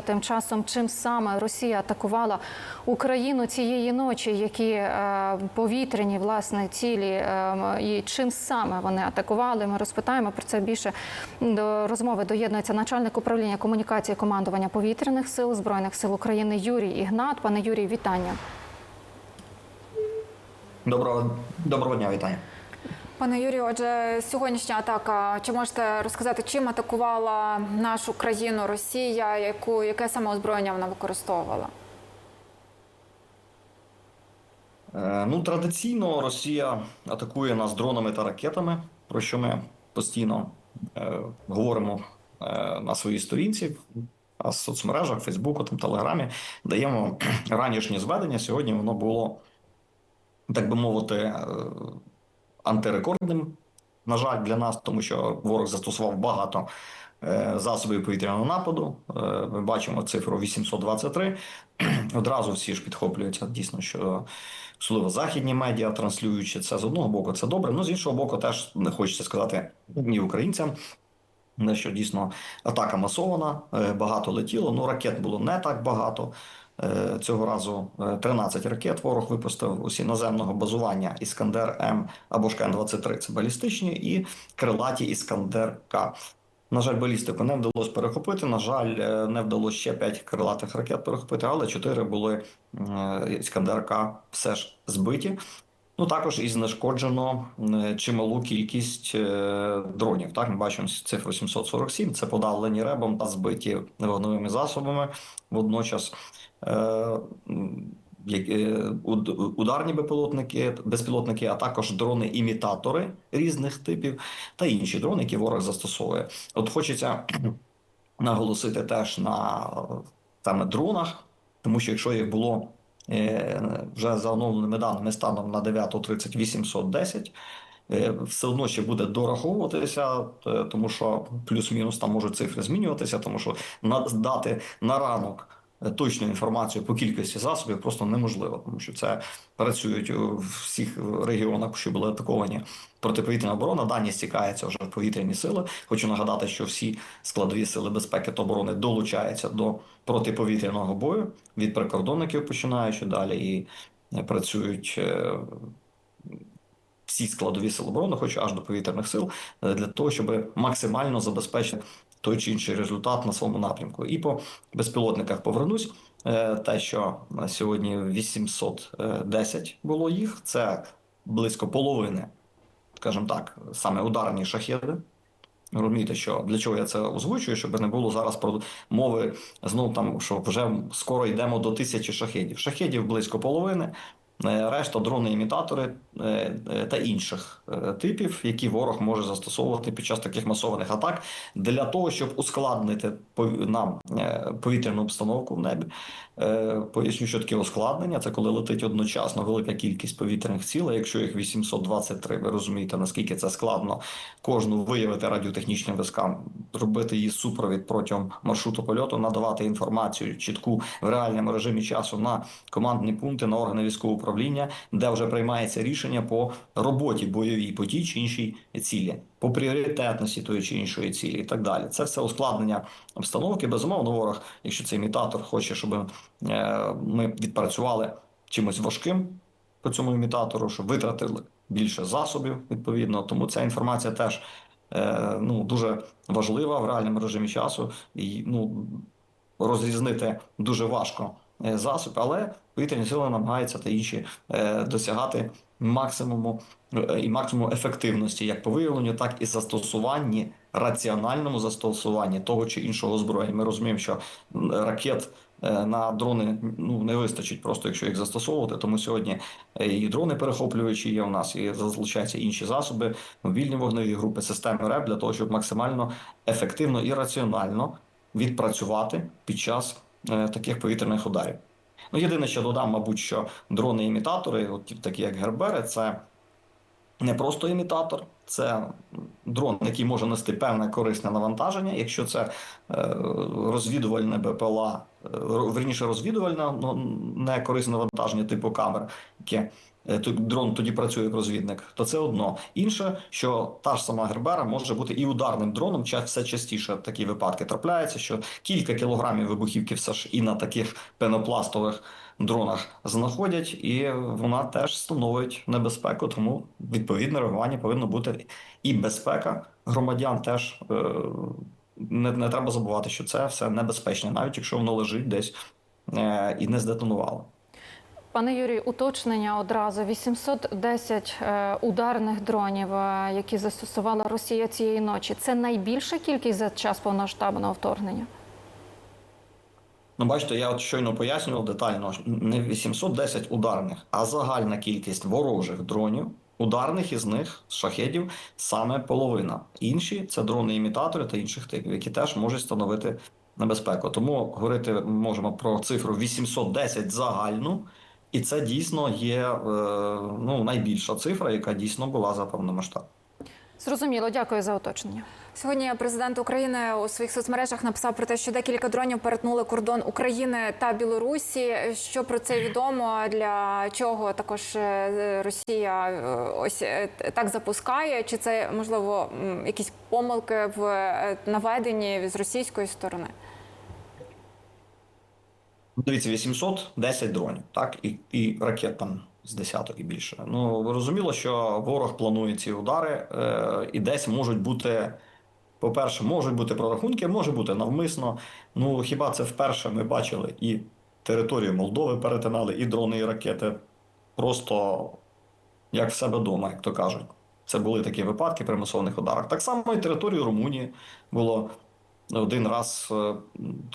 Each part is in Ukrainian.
Тим часом, чим саме Росія атакувала Україну цієї ночі, які е, повітряні власне цілі, е, і чим саме вони атакували, ми розпитаємо про це більше. До розмови доєднується начальник управління комунікації командування повітряних сил збройних сил України Юрій Ігнат. Пане Юрій, вітання. Доброго доброго дня, вітання. Пане Юрію, отже, сьогоднішня атака. Чи можете розказати, чим атакувала нашу країну Росія? Яку яке саме озброєння вона використовувала? Е, ну, традиційно Росія атакує нас дронами та ракетами, про що ми постійно е, говоримо е, на своїй сторінці, а соцмережах, Фейсбуку, там, Телеграмі даємо ранішнє зведення. Сьогодні воно було, так би мовити, е, антирекордним. На жаль, для нас, тому що ворог застосував багато е, засобів повітряного нападу. Е, Ми бачимо цифру 823. Одразу всі ж підхоплюються дійсно, що особливо західні медіа транслюючи це з одного боку, це добре. Ну з іншого боку, теж не хочеться сказати ні українцям. Не що дійсно атака масована, е, багато летіло. Ну ракет було не так багато. Е, Цього разу е, 13 ракет ворог випустив усі наземного базування Іскандер М або ж КН-23 це балістичні і крилаті Іскандер К. На жаль, балістику не вдалося перехопити. На жаль, е, не вдалося ще 5 крилатих ракет перехопити, але 4 були е, Іскандер К все ж збиті. Ну також і знешкоджено е, чималу кількість е, дронів. Так, ми бачимо цифру 747, Це подавлені ребом та збиті вогневими засобами. Водночас е, ударні безпілотники, безпілотники, а також дрони-імітатори різних типів та інші дрони, які ворог застосовує. От хочеться наголосити теж на саме дронах, тому що якщо їх було вже за оновленими даними станом на 9.30 810, е, все одно ще буде дораховуватися, е, тому що плюс-мінус там можуть цифри змінюватися, тому що дати на ранок е, точну інформацію по кількості засобів просто неможливо, тому що це працюють у всіх регіонах, що були атаковані протиповітряна оборона. Дані стікаються вже в повітряні сили. Хочу нагадати, що всі складові сили безпеки та оборони долучаються до протиповітряного бою від прикордонників, починаючи далі і е, працюють. е, Всі складові сили оборони, хоч аж до повітряних сил, е, для того, щоб максимально забезпечити той чи інший результат на своєму напрямку. І по безпілотниках повернусь. Е, Те, що сьогодні 810 було їх, це близько половини, скажімо так, саме ударні шахеди. Розумієте, що для чого я це озвучую, щоб не було зараз про мови знову там, що вже скоро йдемо до тисячі шахедів. Шахедів близько половини, решта дрони-імітатори е, е, та інших е, типів, які ворог може застосовувати під час таких масованих атак для того, щоб ускладнити нам е, повітряну обстановку в небі. Е, Поясню, що таке ускладнення. Це коли летить одночасно велика кількість повітряних цілей. Якщо їх 823, ви розумієте, наскільки це складно кожну виявити радіотехнічним вискам, робити її супровід протягом маршруту польоту, надавати інформацію чітку в реальному режимі часу на командні пункти, на органи військового управління, де вже приймається рішення по роботі бойовій по тій чи іншій цілі, по пріоритетності тої чи іншої цілі, і так далі. Це все ускладнення обстановки. Безумовно, ворог, якщо цей імітатор хоче, щоб е, ми відпрацювали чимось важким по цьому імітатору, щоб витратили більше засобів відповідно. Тому ця інформація теж е, ну, дуже важлива в реальному режимі часу. І ну, розрізнити дуже важко засоб, але повітряні сили намагаються та інші е, досягати максимуму е, і максимуму ефективності як по виявленню, так і застосуванні, раціональному застосуванні того чи іншого озброєння. Ми розуміємо, що ракет е, на дрони ну не вистачить просто, якщо їх застосовувати. Тому сьогодні е, і дрони перехоплюючі є у нас, і залучаються інші засоби, мобільні вогневі групи, системи РЕП для того, щоб максимально ефективно і раціонально відпрацювати під час е, таких повітряних ударів. Ну, єдине, що додам, мабуть, що дрони-імітатори, от такі як Гербери, це не просто імітатор, це дрон, який може нести певне корисне навантаження, якщо це е, розвідувальне БПЛА, е, верніше розвідувальне, ну, не корисне навантаження типу камер, е, дрон тоді працює як розвідник, то це одно. Інше, що та ж сама Гербера може бути і ударним дроном. Все частіше такі випадки трапляються, що кілька кілограмів вибухівки все ж і на таких пенопластових дронах знаходять, і вона теж становить небезпеку. Тому відповідне реагування повинно бути і безпека громадян теж. е, Не, не треба забувати, що це все небезпечне, навіть якщо воно лежить десь е, і не здетонувало. Пане Юрію, уточнення одразу 810 е, ударних дронів, е, які застосувала Росія цієї ночі. Це найбільша кількість за час повноштабного вторгнення. Ну, бачите, я от щойно пояснював детально, не 810 ударних, а загальна кількість ворожих дронів. Ударних із них з шахедів саме половина. Інші це дрони-імітатори та інших типів, які теж можуть становити небезпеку. Тому говорити можемо про цифру 810 загальну, і це дійсно є е, ну, найбільша цифра, яка дійсно була за повномасштаб. Зрозуміло, дякую за уточнення. Сьогодні президент України у своїх соцмережах написав про те, що декілька дронів перетнули кордон України та Білорусі. Що про це відомо? Для чого також е, Росія е, ось так запускає? Чи це можливо якісь помилки в наведенні з російської сторони? Дивіться, 810 дронів, так, і, і ракет там з десяток і більше. Ну, зрозуміло, що ворог планує ці удари, е, і десь можуть бути, по-перше, можуть бути прорахунки, може бути навмисно. Ну, хіба це вперше ми бачили і територію Молдови перетинали, і дрони, і ракети просто як в себе вдома, як то кажуть. Це були такі випадки при масованих ударах. Так само і територію Румунії було один раз, е,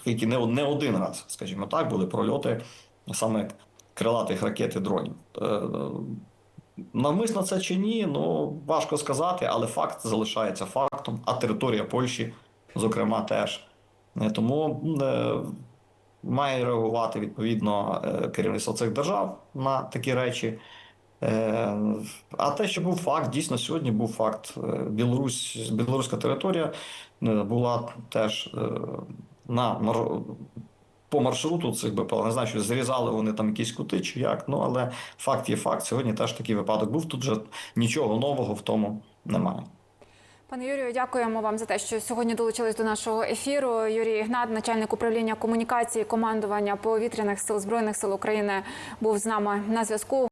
тільки не, не один раз, скажімо так, були прольоти саме крилатих ракет і дронів. Е, е, Навмисно це чи ні, ну важко сказати, але факт залишається фактом, а територія Польщі, зокрема, теж. Тому має реагувати відповідно керівництво цих держав на такі речі. Е, А те, що був факт, дійсно сьогодні був факт. Е, Білорусь, білоруська територія е, була теж на по маршруту цих БПЛА. Не знаю, що зрізали вони там якісь кути чи як. Ну але факт є факт. Сьогодні теж такий випадок був. Тут же нічого нового в тому немає. Пане Юрію, дякуємо вам за те, що сьогодні долучились до нашого ефіру. Юрій Ігнат, начальник управління комунікації командування повітряних сил збройних сил України, був з нами на зв'язку.